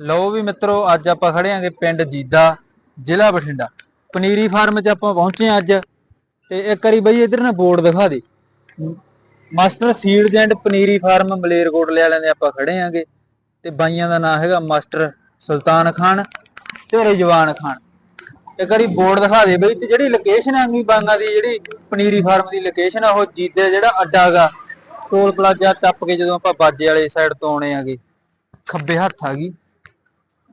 ਲਓ ਵੀ ਮਿੱਤਰੋ, ਅੱਜ ਆਪਾਂ ਖੜੇ ਆਂਗੇ ਪਿੰਡ ਜੀਦਾ, ਜ਼ਿਲ੍ਹਾ ਬਠਿੰਡਾ। ਪਨੀਰੀ ਫਾਰਮ 'ਚ ਆਪਾਂ ਪਹੁੰਚੇ ਆਂ ਅੱਜ। ਤੇ ਇੱਕ ਵਾਰੀ ਬਈ ਇਧਰ ਨਾ ਬੋਰਡ ਦਿਖਾ ਦੇ। ਮਾਸਟਰ ਸੀਡਜ਼ ਐਂਡ ਪਨੀਰੀ ਫਾਰਮ ਮਲੇਰਕੋਟਲੇ ਵਾਲਿਆਂ ਦੇ ਆਪਾਂ ਖੜੇ ਆਂਗੇ ਤੇ ਬਾਈਆਂ ਦਾ ਨਾਮ ਹੈਗਾ ਮਾਸਟਰ ਸੁਲਤਾਨ ਖਾਨ ਤੇ ਰਿਜਵਾਨ ਖਾਨ। ਇੱਕ ਵਾਰੀ ਬੋਰਡ ਦਿਖਾ ਦੇ ਬਈ ਤੇ ਜਿਹੜੀ ਲੋਕੇਸ਼ਨ ਆਂਗੀ ਬਾਂਗਾ ਦੀ, ਜਿਹੜੀ ਪਨੀਰੀ ਫਾਰਮ ਦੀ ਲੋਕੇਸ਼ਨ ਆ, ਉਹ ਜੀਦੇ ਜਿਹੜਾ ਅੱਡਾ ਗਾ, ਟੋਲ ਪਲਾਜ਼ਾ ਟੱਪ ਕੇ ਜਦੋਂ ਆਪਾਂ ਬਾਜੇ ਵਾਲੇ ਸਾਈਡ ਤੋਂ ਆਉਣੇ ਆਗੇ ਖੱਬੇ ਹੱਥ ਆ ਗਈ।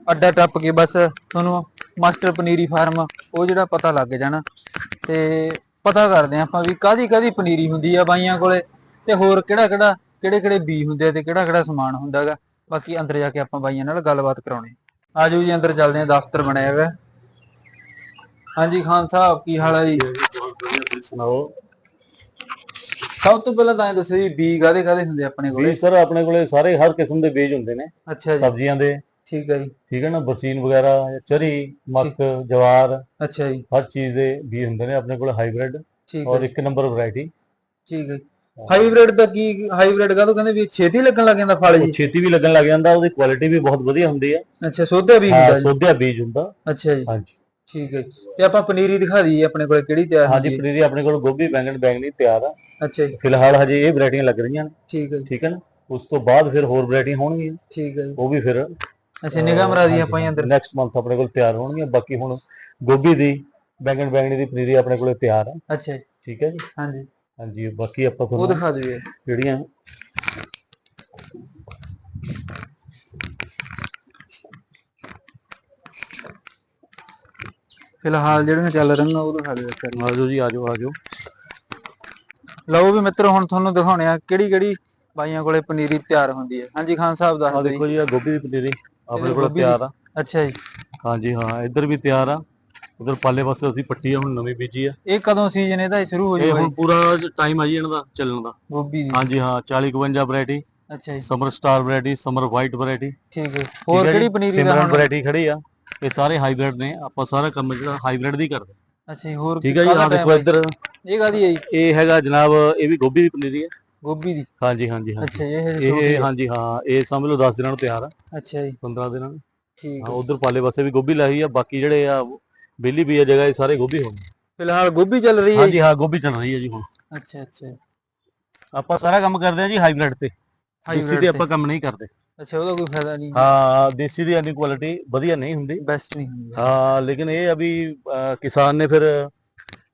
ਅੱਡਾ ਟੱਪ ਕੇ ਬਸ ਤੁਹਾਨੂੰ ਮਾਸਟਰ ਪਨੀਰੀ ਫਾਰਮ ਉਹ ਜਿਹੜਾ ਪਤਾ ਲੱਗ ਜਾਣਾ। ਤੇ ਪਤਾ ਕਰਦੇ ਹਾਂ ਆਪਾਂ ਵੀ ਕਾਦੀ ਕਾਦੀ ਪਨੀਰੀ ਹੁੰਦੀ ਆ ਬਾਈਆਂ ਕੋਲੇ ਤੇ ਹੋਰ ਕਿਹੜਾ ਕਿਹੜਾ ਕਿਹੜੇ ਕਿਹੜੇ ਬੀ ਹੁੰਦੇ ਆ ਤੇ ਕਿਹੜਾ ਕਿਹੜਾ ਸਮਾਨ ਹੁੰਦਾਗਾ ਬਾਕੀ ਅੰਦਰ ਜਾ ਕੇ ਆਪਾਂ ਬਾਈਆਂ ਨਾਲ ਗੱਲਬਾਤ ਕਰਾਉਣੀ ਆਜੋ ਜੀ ਅੰਦਰ ਚੱਲਦੇ ਆ ਦਫ਼ਤਰ ਬਣਿਆ ਹੋਇਆ ਹਾਂਜੀ ਖਾਨ ਸਾਹਿਬ ਕੀ ਹਾਲ ਹੈ ਜੀ? ਸੁਣਾਓ। ਸਭ ਤੋਂ ਪਹਿਲਾਂ ਤਾਂ ਇਹ ਦੱਸੋ ਜੀ ਬੀ ਕਾਦੇ ਕਾਦੇ ਹੁੰਦੇ ਆ ਆਪਣੇ ਕੋਲੇ? ਬੀਜ ਸਰ ਆਪਣੇ ਕੋਲੇ ਸਾਰੇ ਹਰ ਕਿਸਮ ਦੇ ਬੀਜ ਹੁੰਦੇ ਨੇ। ਅੱਛਾ ਜੀ। ਸਬਜ਼ੀਆਂ ਦੇ ਠੀਕ ਹੈ ਜੀ। ਠੀਕ ਹੈ ਨਾ ਬਰਸੀਨ ਵਗੈਰਾ ਜਾਂ ਚਰੀ ਮੱਕ ਜਵਾਰ ਅੱਛਾ ਜੀ। ਹਰ ਚੀਜ਼ ਦੇ ਬੀਜ ਹੁੰਦੇ ਨੇ ਆਪਣੇ ਕੋਲ ਹਾਈਬ੍ਰਿਡ ਠੀਕ ਹੈ। ਔਰ ਇੱਕ ਨੰਬਰ ਵੈਰਾਈਟੀ। ਠੀਕ ਹੈ ਹਾਈਬ੍ਰਿਡ ਦਾ ਕੀ ਹਾਈਬ੍ਰਿਡ ਕਾਹਦੋਂ ਕਹਿੰਦੇ ਵੀ ਛੇਤੀ ਲੱਗਣ ਲੱਗ ਜਾਂਦਾ ਫਲ ਜੀ? ਛੇਤੀ ਵੀ ਲੱਗਣ ਲੱਗ ਜਾਂਦਾ ਉਹਦੀ ਕੁਆਲਿਟੀ ਵੀ ਬਹੁਤ ਵਧੀਆ ਹੁੰਦੀ ਹੈ। ਅੱਛਾ ਸੋਧਿਆ ਵੀ ਹੁੰਦਾ ਜੀ? ਸੋਧਿਆ ਬੀਜ ਹੁੰਦਾ। ਅੱਛਾ ਜੀ। ਹਾਂਜੀ। ਠੀਕ ਹੈ। ਤੇ ਆਪਾਂ ਪਨੀਰੀ ਦਿਖਾ ਦਈਏ ਆਪਣੇ ਕੋਲ ਕਿਹੜੀ ਤਿਆਰ ਹਾਂਜੀ ਹੈ? ਪਨੀਰੀ ਆਪਣੇ ਕੋਲ ਗੋਭੀ ਬੈਂਗਣ ਬੈਂਗਣੀ ਤਿਆਰ ਆ। ਅੱਛਾ ਜੀ। ਫਿਲਹਾਲ ਹਜੇ ਇਹ ਵੈਰਾਈਟੀਆਂ ਲੱਗ ਰਹੀਆਂ ਨੇ। ਠੀਕ ਹੈ ਠੀਕ ਹੈ ਨਾ? ਉਸ ਤੋਂ ਬਾਅਦ ਫਿਰ ਹੋਰ ਵੈਰਾਈਟੀਆਂ ਹੋਣਗੀਆਂ। ਠੀਕ ਹੈ ਉਹ ਵੀ ਫਿਰ ਅੱਛਾ ਨਿਗਾਹ ਮਰਾ ਦੀ ਆਪਾਂ ਅੰਦਰ। ਨੈਕਸਟ ਮੰਥ ਆਪਣੇ ਕੋਲ ਤਿਆਰ ਹੋਣਗੀਆਂ ਬਾਕੀ ਹੁਣ ਗੋਭੀ ਦੀ ਬੈਂਗਣ ਬੈਂਗਣੀ ਦੀ ਪਨੀਰੀ ਆਪਣੇ ਕੋਲੇ ਤਿਆਰ ਆ। ਅੱਛਾ ਜੀ। ਠੀਕ ਹੈ ਜੀ? ਹਾਂਜੀ। ਹਾਂਜੀ ਬਾਕੀ ਆਪਾਂ ਉਹ ਤੁਹਾਨੂੰ ਦਿਖਾ ਦਿਓ ਜਿਹੜੀਆਂ ਫਿਲਹਾਲ ਜਿਹੜੀਆਂ ਚੱਲ ਰਹੀਆਂ ਉਹ ਦਿਖਾ ਦਿਓ ਇੱਕ ਵਾਰੀ। ਆਜੋ ਜੀ ਆਜੋ ਆਜੋ ਲਓ ਵੀ ਮਿੱਤਰੋ ਹੁਣ ਤੁਹਾਨੂੰ ਦਿਖਾਉਣੇ ਆ ਕਿਹੜੀ ਕਿਹੜੀ ਬਾਈਆਂ ਕੋਲੇ ਪਨੀਰੀ ਤਿਆਰ ਹੁੰਦੀ ਹੈ। ਹਾਂਜੀ ਖਾਨ ਸਾਹਿਬ ਦੱਸ ਆ ਦਿਓ ਜੀ। ਦੇਖੋ ਜੀ ਆ ਗੋਭੀ ਦੀ ਪਨੀਰੀ। ਆਪਣੇ ਕੋਲ? ਤਿਆਰ ਆ। ਅੱਛਾ ਜੀ। ਹਾਂਜੀ ਹਾਂ ਇੱਧਰ ਵੀ ਤਿਆਰ ਆ। ਉਧਰ ਪਾਲੇ ਪਾਸੇ ਅਸੀਂ ਪੱਟੀ ਆ ਹੁਣ ਨਵੀਂ ਬੀਜੀ ਆ। ਇਹ ਕਦੋਂ ਸੀਜ਼ਨ ਇਹਦਾ? ਸ਼ੁਰੂ ਹੋ ਇਹ ਜਾਊਗਾ ਹੁਣ ਜੀ? ਪੂਰਾ ਟਾਈਮ ਆ ਜੀ ਇਹਨਾਂ ਦਾ ਚੱਲਣ ਦਾ। ਗੋਭੀ ਦੀ। ਹਾਂਜੀ ਹਾਂ 40 52 ਵੈਰਾਈਟੀ ਅੱਛਾ ਜੀ। Summer star variety summer white variety ਠੀਕ ਹੈ। ਹੋਰ ਕਿਹੜੀ ਪਨੀਰੀ ਦਾ ਹੁਣ ਵੈਰਾਈਟੀ ਖੜੀ ਆ। ਇਹ ਸਾਰੇ ਹਾਈਬ੍ਰਿਡ ਨੇ ਆਪਾਂ ਸਾਰਾ ਕੰਮ ਜਿਹੜਾ ਹਾਈਬ੍ਰਿਡ ਦੀ ਕਰਦੇ। ਅੱਛਾ ਜੀ ਹੋਰ ਠੀਕ ਹੈ ਜੀ ਕਾਹਦਾ ਆ ਦੇਖੋ time? ਇੱਧਰ। ਇਹ ਕਾਦੀ ਹੈ ਜੀ? ਇਹ ਹੈਗਾ ਜਨਾਬ ਇਹ ਵੀ ਗੋਭੀ ਦੀ ਪਨੀਰੀ ਹੈ। ਗੋਭੀ ਦੀ? ਹਾਂਜੀ ਹਾਂਜੀ ਹਾਂਜੀ। ਅੱਛਾ ਇਹ ਹਜੇ ਛੋਟੀ ਇਹ। ਹਾਂਜੀ ਹਾਂ ਇਹ ਸਮਝ ਲਓ 10 ਦਿਨਾਂ ਨੂੰ ਤਿਆਰ ਆ। ਅੱਛਾ ਜੀ। 15 ਦਿਨਾਂ ਨੂੰ। ਠੀਕ ਹਾਂ ਹੈ ਉਧਰ ਪਾਲੇ ਪਾਸੇ ਵੀ ਗੋਭੀ ਲਾਈ ਆ ਬਾਕੀ ਜਿਹੜੇ ਆ ਬੇਲੀ ਵੀ ਆ ਜਗ੍ਹਾ ਇਹ ਸਾਰੇ ਗੋਭੀ ਹੋਣ। ਫਿਲਹਾਲ ਗੋਭੀ ਚੱਲ ਰਹੀ ਹੈ ਹਾਂਜੀ ਹਾਂ ਗੋਭੀ ਚੱਲ ਰਹੀ ਹੈ ਜੀ ਹੁਣ। ਅੱਛਾ ਅੱਛਾ। ਆਪਾਂ ਸਾਰਾ ਕੰਮ ਕਰਦੇ ਆ ਜੀ ਹਾਈਬ੍ਰਿਡ ਤੇ। ਦੇਸੀ Hybrid ਤੇ। ਆਪਾਂ ਕੰਮ ਨਹੀਂ ਕਰਦੇ। ਅੱਛਾ ਉਹਦਾ ਕੋਈ ਫਾਇਦਾ ਨਹੀਂ। ਹਾਂ ਦੇਸੀ ਦੀ ਇੰਨੀ ਕੁਆਲਿਟੀ ਵਧੀਆ ਨਹੀਂ ਹੁੰਦੀ। ਬੈਸਟ ਨਹੀਂ ਹੁੰਦੀ। ਹਾਂ ਲੇਕਿਨ ਇਹ ਆ ਵੀ ਕਿਸਾਨ ਨੇ ਫਿਰ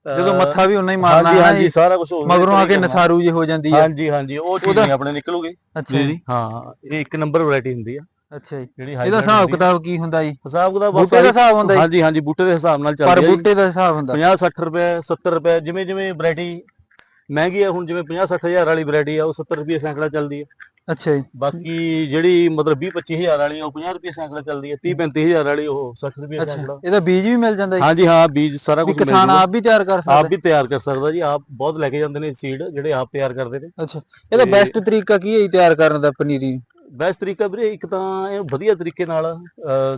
ਜਦੋਂ ਮੱਥਾ ਵੀ ਉਨਾ ਹੀ ਮਾਰਨਾ ਹਾਂਜੀ ਹਾਂਜੀ ਸਾਰਾ ਕੁਝ ਮਗਰੋਂ ਆ ਕੇ ਨਸਾਰੂ ਜੇ ਹੋ ਜਾਂਦੀ ਹੈ ਹਾਂਜੀ ਹਾਂਜੀ ਉਹ ਚੀਜ਼ ਨਹੀਂ ਆਪਣੇ ਨਿਕਲੂਗੀ। ਅੱਛਾ ਜੀ। ਹਾਂ ਇਹ ਇੱਕ ਨੰਬਰ ਵੈਰਾਈਟੀ ਹੁੰਦੀ ਆ। ਅੱਛਾ ਜੀ। ਜਿਹੜੀ ਇਹਦਾ ਹਿਸਾਬ। ਕਿਤਾਬ ਕੀ ਹੁੰਦਾ ਜੀ? ਹਿਸਾਬ ਕਿਤਾਬ ਬਸ ਬੂਟੇ ਦਾ ਹਿਸਾਬ ਹੁੰਦਾ ਜੀ। ਹਾਂਜੀ ਹਾਂਜੀ ਬੂਟੇ ਦੇ ਹਿਸਾਬ ਨਾਲ ਪਰ ਚੱਲਦੀ ਜੀ। ਬੂਟੇ ਦਾ ਹਿਸਾਬ ਹੁੰਦਾ। 50 60 ਰੁਪਏ 70 ਰੁਪਏ ਜਿਵੇਂ ਜਿਵੇਂ ਵੈਰਾਈਟੀ ਮਹਿੰਗੀ ਆ ਹੁਣ ਜਿਵੇਂ 50 60 ਹਜ਼ਾਰ ਵਾਲੀ ਵੈਰਾਈਟੀ ਆ ਉਹ 70 ਰੁਪਏ ਸੈਂਕੜਾ ਚੱਲਦੀ ਹੈ ਅੱਛਾ ਜੀ। ਬਾਕੀ ਜਿਹੜੀ ਮਤਲਬ 20 25 ਹਜ਼ਾਰ ਵਾਲੀ ਆ ਉਹ 50 ਰੁਪਏ ਸੈਂਕੜਾ ਚੱਲਦੀ ਹੈ। 30 35 ਹਜ਼ਾਰ ਵਾਲੀ ਉਹ 60 ਰੁਪਏ ਸੈਂਕੜਾ ਇਹਦਾ ਬੀਜ ਵੀ ਮਿਲ ਜਾਂਦਾ ਜੀ? ਹਾਂਜੀ ਹਾਂ ਬੀਜ ਸਾਰਾ ਕੁਝ ਕਿਸਾਨ ਆਪ ਵੀ ਤਿਆਰ ਕਰ ਆਪ ਸਕਦਾ ਵੀ ਤਿਆਰ ਕਰ ਸਕਦਾ ਜੀ ਆਪ ਬਹੁਤ ਲੈ ਕੇ ਜਾਂਦੇ ਨੇ ਸੀਡ ਜਿਹੜੇ ਆਪ ਤਿਆਰ ਕਰਦੇ ਨੇ। ਅੱਛਾ। ਇਹਦਾ ਬੈਸਟ ਤਰੀਕਾ ਕੀ ਹੈ ਜੀ ਤਿਆਰ ਕਰਨ ਦਾ ਪਨੀਰੀ? ਬੈਸਟ ਤਰੀਕਾ ਵੀਰੇ ਇੱਕ ਤਾਂ ਇਹ ਵਧੀਆ ਤਰੀਕੇ ਨਾਲ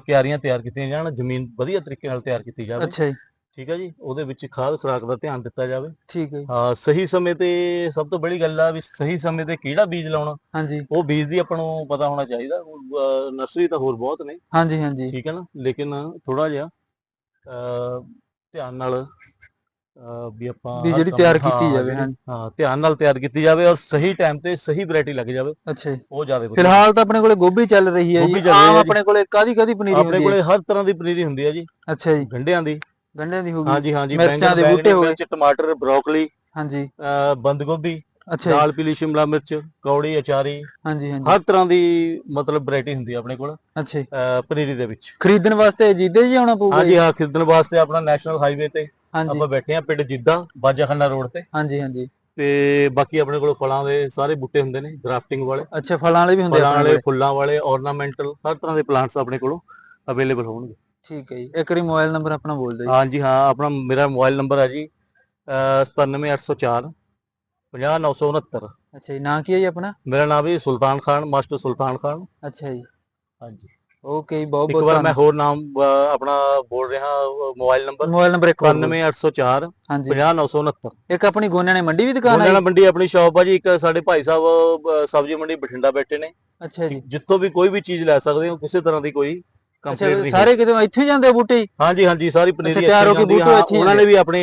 ਕਿਆਰੀਆਂ ਤਿਆਰ ਕੀਤੀਆਂ ਜਾਣ ਜ਼ਮੀਨ ਵਧੀਆ ਤਰੀਕੇ ਨਾਲ ਤਿਆਰ ਕੀਤੀ ਜਾਵੇ। ਅੱਛਾ ਜੀ। ਠੀਕ ਹੈ ਜੀ ਉਹਦੇ ਵਿੱਚ ਖਾਦ ਖੁਰਾਕ ਦਾ ਧਿਆਨ ਦਿੱਤਾ ਜਾਵੇ। ਠੀਕ ਹੈ ਜੀ। ਹਾਂ ਸਹੀ ਸਮੇਂ ਤੇ ਸਭ ਤੋਂ ਬੜੀ ਗੱਲ ਆ ਵੀ ਸਹੀ ਸਮੇਂ ਤੇ ਕਿਹੜਾ ਬੀਜ ਲਾਉਣਾ। ਹਾਂਜੀ। ਉਹ ਬੀਜ ਦੀ ਆਪਾਂ ਨੂੰ ਪਤਾ ਹੋਣਾ ਚਾਹੀਦਾ ਨਰਸਰੀ ਤਾਂ ਹੋਰ ਬਹੁਤ ਨੇ। ਹਾਂਜੀ ਹਾਂਜੀ। ਠੀਕ ਹੈ ਨਾ ਲੇਕਿਨ ਥੋੜਾ ਜਿਹਾ ਅਹ, ਧਿਆਨ ਨਾਲ ਵੀ ਆਪਾਂ ਵੀ ਹਰ ਜਿਹੜੀ ਕੰਮ- ਤਿਆਰ ਕੀਤੀ ਹਾਂ, ਜਾਵੇ, ਜਿਹੜੀ- ਹਾਂਜੀ। ਹਾਂ ਧਿਆਨ ਨਾਲ ਤਿਆਰ ਕੀਤੀ ਜਾਵੇ ਔਰ ਸਹੀ ਟਾਈਮ ਤੇ ਸਹੀ ਵੈਰਾਈਟੀ ਲੱਗ ਜਾਵੇ। ਅੱਛਾ ਜੀ। ਉਹ ਜ਼ਿਆਦਾ ਵਧੀਆ। ਫਿਲਹਾਲ ਤਾਂ ਆਪਣੇ ਕੋਲੇ ਗੋਭੀ ਚੱਲ ਰਹੀ ਹੈ ਗੋਭੀ ਜੀ ਚੱਲ ਰਹੀ ਆਮ ਹੈ ਜੀ। ਆਪਣੇ ਕੋਲੇ ਕਾਦੀ ਕਾਦੀ ਪਨੀਰੀ ਆਪਣੇ ਹੁੰਦੀ ਹੈ? ਕੋਲੇ ਹਰ ਤਰ੍ਹਾਂ ਦੀ ਪਨੀਰੀ ਹੁੰਦੀ ਹੈ ਜੀ। ਅੱਛਾ ਜੀ। ਗੰਢਿਆਂ ਦੀ। ਗੰਢਿਆਂ ਦੀ ਹੋ ਗਈ। ਹਾਂਜੀ ਹਾਂਜੀ ਮਿਰਚਾਂ ਦੇ ਬੂਟੇ ਹੋ ਗਏ। ਟਮਾਟਰ ਬਰੋਕਲੀ ਹਾਂਜੀ। ਬੰਦ ਗੋਭੀ ਲਾਲ ਪੀਲੀ ਸ਼ਿਮਲਾ ਮਿਰਚ ਕੌੜੀ ਅਚਾਰੀ। ਹਾਂਜੀ ਹਾਂਜੀ। ਹਰ ਤਰ੍ਹਾਂ ਦੀ ਮਤਲਬ ਵੈਰਾਈਟੀ ਹੁੰਦੀ ਹੈ ਆਪਣੇ ਕੋਲ ਅੱਛਾ ਪਨੀਰੀ ਦੇ ਵਿੱਚ। ਖਰੀਦਣ ਵਾਸਤੇ ਜੀਦੇ ਜੀ ਆਉਣਾ ਪਊਗਾ ਹਾਂਜੀ ਹਾਂ ਖਰੀਦਣ ਵਾਸਤੇ ਆਪਣਾ ਨੈਸ਼ਨਲ ਹਾਈਵੇ ਤੇ ਆਪਾਂ ਬੈਠੇ ਆ ਪਿੰਡ ਜਿੱਦਾ ਬਾਜਾਖਾਨਾ ਰੋਡ ਤੇ। ਹਾਂਜੀ ਹਾਂਜੀ। ਤੇ ਬਾਕੀ ਆਪਣੇ ਕੋਲ ਫਲਾਂ ਦੇ ਸਾਰੇ ਬੂਟੇ ਹੁੰਦੇ ਨੇ ਗ੍ਰਾਫਟਿੰਗ ਵਾਲੇ। ਅੱਛਾ ਫਲਾਂ ਵਾਲੇ ਵੀ ਹੁੰਦੇ ਫਲਾਂ ਆਪਣੇ ਵਾਲੇ ਫੁੱਲਾਂ ਵਾਲੇ ornamental ਹਰ ਤਰ੍ਹਾਂ ਦੇ ਪਲਾਂਟਸ ਆਪਣੇ ਕੋਲੋਂ ਅਵੇਲੇਬਲ ਹੋਣਗੇ। ਠੀਕ ਹੈ ਜੀ। ਇੱਕ ਵਾਰੀ ਮੋਬਾਈਲ ਨੰਬਰ ਆਪਣਾ ਬੋਲ ਦਿਓ ਜੀ। ਹਾਂਜੀ ਹਾਂ ਆਪਣਾ ਮੇਰਾ ਮੋਬਾਈਲ ਨੰਬਰ ਹੈ ਜੀ ਅਹ 97804 50969 ਅੱਛਾ ਜੀ ਨਾਂ ਕੀ ਹੈ ਜੀ ਆਪਣਾ? ਮੇਰਾ ਨਾਮ ਹੈ ਸੁਲਤਾਨ ਖਾਨ ਮਾਸਟਰ ਸੁਲਤਾਨ ਖਾਨ। ਅੱਛਾ ਜੀ। ਹਾਂਜੀ। ਓਕੇ ਬਹੁਤ ਇੱਕ ਬਹੁਤ ਵਾਰ ਮੈਂ ਹੋਰ ਨਾਮ ਆਪਣਾ ਬੋਲ ਰਿਹਾ ਮੋਬਾਈਲ ਨੰਬਰ। ਮੋਬਾਈਲ ਨੰਬਰ ਇੱਕ ਹੋਰ ਬੋਲੋ। 91804 ਹਾਂਜੀ। 50969 ਇੱਕ ਆਪਣੀ ਗੋਨਿਆਂ ਨੇ ਮੰਡੀ ਵੀ ਦੁਕਾਨ ਗੋਨਿਆਣਾ ਹੈ ਮੰਡੀ ਆਪਣੀ ਸ਼ਾਪ ਆ ਜੀ ਇੱਕ ਸਾਡੇ ਭਾਈ ਸਾਹਿਬ ਸਬਜ਼ੀ ਮੰਡੀ ਬਠਿੰਡਾ ਬੈਠੇ ਨੇ। ਅੱਛਾ ਜੀ। ਜਿੱਥੋਂ ਵੀ ਕੋਈ ਵੀ ਚੀਜ਼ ਲੈ ਸਕਦੇ ਹੋ ਕਿਸੇ ਤਰ੍ਹਾਂ ਦੀ ਕੋਈ ਕੰਪਲੇਂਟ ਅੱਛਾ ਨਹੀਂ ਸਾਰੇ ਕਿਤੇ ਇੱਥੇ ਜਾਂਦੇ ਆ ਬੂਟੇ ਹਾਂਜੀ ਹਾਂਜੀ ਸਾਰੀ ਪਨੀਰੀ ਤਿਆਰ ਹੋ ਕੇ ਬੂਟੇ। ਇੱਥੇ ਉਹਨਾਂ ਨੇ ਵੀ ਆਪਣੇ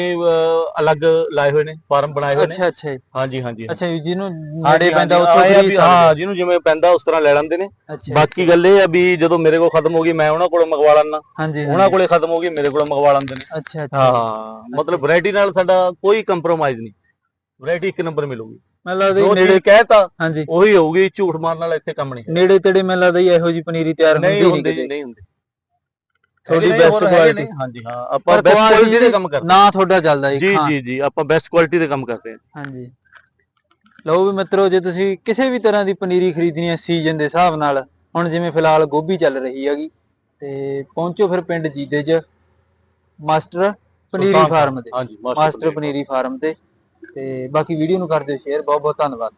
ਅਲੱਗ ਲਾਏ ਹੋਏ ਨੇ ਫਾਰਮ ਬਣਾਏ ਹੋਏ ਨੇ। ਅੱਛਾ ਅੱਛਾ ਹਾਂਜੀ ਹਾਂਜੀ ਅੱਛਾ ਜਿਹਨੂੰ ਨੇੜੇ ਪੈਂਦਾ ਉੱਥੋਂ ਵੀ, ਹਾਂ ਜਿਹਨੂੰ ਜਿਵੇਂ ਪੈਂਦਾ ਉਸ ਤਰ੍ਹਾਂ ਲੈ ਲੈਂਦੇ ਨੇ। ਬਾਕੀ ਗੱਲ ਇਹ ਆ ਵੀ ਜਦੋਂ ਮੇਰੇ ਕੋਲ ਖਤਮ ਹੋ ਗਈ ਮੈਂ ਉਹਨਾਂ ਕੋਲੋਂ ਮੰਗਵਾ ਲੈਣਾ ਉਹਨਾਂ ਕੋਲੇ ਖਤਮ ਹੋ ਗਈ ਮੇਰੇ ਕੋਲੋਂ ਮੰਗਵਾ ਲੈਂਦੇ ਨੇ। ਅੱਛਾ ਅੱਛਾ। ਹਾਂ ਮਤਲਬ ਵੈਰਾਈਟੀ ਨਾਲ ਸਾਡਾ ਕੋਈ ਕੰਪਰੋਮਾਈਜ਼ ਨਹੀਂ। ਵੈਰਾਈਟੀ ਇੱਕ ਨੰਬਰ ਮਿਲੂਗੀ। ਮੈਨੂੰ ਲੱਗਦਾ ਜੋ ਜੀ ਨੇੜੇ ਕਹਿਤਾ ਹਾਂਜੀ। ਉਹੀ ਹੋਊਗੀ ਝੂਠ ਮਾਰਨ ਨਾਲ ਇੱਥੇ ਕੰਮ ਨਹੀਂ। ਨੇੜੇ ਤੇੜੇ ਮੈਨੂੰ ਲੱਗਦਾ ਜੀ ਇਹੋ ਜੀ ਪਨੀਰੀ ਤਿਆਰ ਨਹੀਂ ਹੁੰਦੀ ਹੁੰਦੇ ਨਹੀਂ ਜੀ ਕਿਤੇ। ਨਹੀਂ ਹੁੰਦੇ। ਤੁਹਾਡੀ ਹੈਗੇ ਨੇ, best ਹੋਰ ਹੈਗੇ quality। ਨੇ, ਹਾਂਜੀ ਹਾਂ ਆਪਾਂ ਪਰ ਬੈਸਟ quality ਕੁਆਲਿਟੀ ਦੇ ਕੰਮ ਕਰਦੇ। ਨਾ ਤੁਹਾਡਾ ਚੱਲਦਾ ਜੀ ਜੀ ਹਾਂ, ਜੀ ਜੀ ਆਪਾਂ ਬੈਸਟ ਕੁਆਲਿਟੀ ਦੇ ਕੰਮ ਕਰਦੇ ਹਾਂ। ਹਾਂਜੀ। ਲਓ ਵੀ ਮਿੱਤਰੋ ਜੇ ਤੁਸੀਂ ਕਿਸੇ ਵੀ ਤਰ੍ਹਾਂ ਦੀ ਪਨੀਰੀ ਖਰੀਦਣੀ ਹੈ ਸੀਜ਼ਨ ਦੇ ਹਿਸਾਬ ਨਾਲ ਹੁਣ ਜਿਵੇਂ ਫਿਲਹਾਲ ਗੋਭੀ ਚੱਲ ਰਹੀ ਹੈਗੀ ਤੇ ਪਹੁੰਚੋ ਫਿਰ ਪਿੰਡ ਜੀਦੇ 'ਚ ਮਾਸਟਰ ਪਨੀਰੀ ਫਾਰਮ ਤੇ। ਹਾਂਜੀ ਮਾਸਟਰ ਪਨੀਰੀ ਫਾਰਮ ਤੇ। ਤੇ ਬਾਕੀ ਵੀਡੀਓ ਨੂੰ ਕਰ ਦਿਓ ਸ਼ੇਅਰ ਬਹੁਤ ਬਹੁਤ ਧੰਨਵਾਦ।